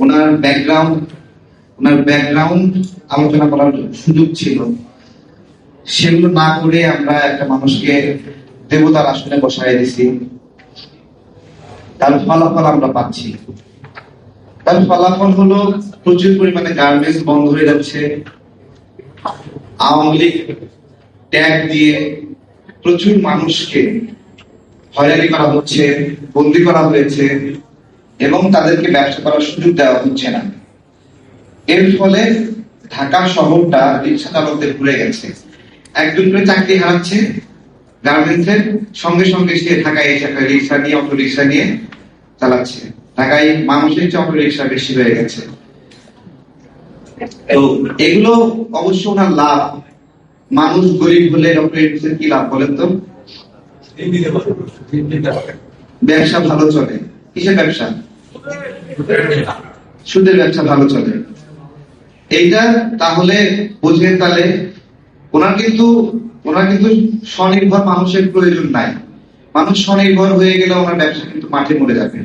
ওনার background ওনার background আলোচনা করার সুযোগ ছিল। সেগুলো না করে আমরা একটা মানুষকে দেবতার আসনে বসায় দিছি। তার ফলাফল আমরা পাচ্ছি। তার ফলাফল হলো প্রচুর পরিমাণে গার্মেন্টস বন্ধ হয়ে যাচ্ছে। আওয়ামী লীগ ট্যাগ দিয়ে প্রচুর মানুষকে হয়রানি করা হচ্ছে, বন্দি করা হয়েছে। এবং তাদেরকে ব্যবসা করার সুযোগ দেওয়া হচ্ছে না। এর ফলে ঢাকা শহরটা রিক্সা চালকদের ঘুরে গেছে। একজন করে চাকরি হারাচ্ছে গার্মেন্টসের সঙ্গে সঙ্গে সে ঢাকায় এসে একটা রিক্সা নিয়ে অটো রিক্সা নিয়ে চালাচ্ছে। ঢাকায় মানুষের চেয়ে অটো রিক্সা বেশি হয়ে গেছে। তো এগুলো অবশ্য ওনার লাভ। মানুষ গরিব হলে অটো রিক্সার কি লাভ বলেন তো? ব্যবসা ভালো চলে। কিসের ব্যবসা? সুদের ব্যবসা ভালো চলে এইটা তাহলে বুঝলেন তাহলে, ওনার কিন্তু ওনার কিন্তু স্বনির্ভর মানুষের প্রয়োজন নাই। মানুষ স্বনির্ভর হয়ে গেলে ওনার ব্যবসা কিন্তু মাঠে মরে যাবে।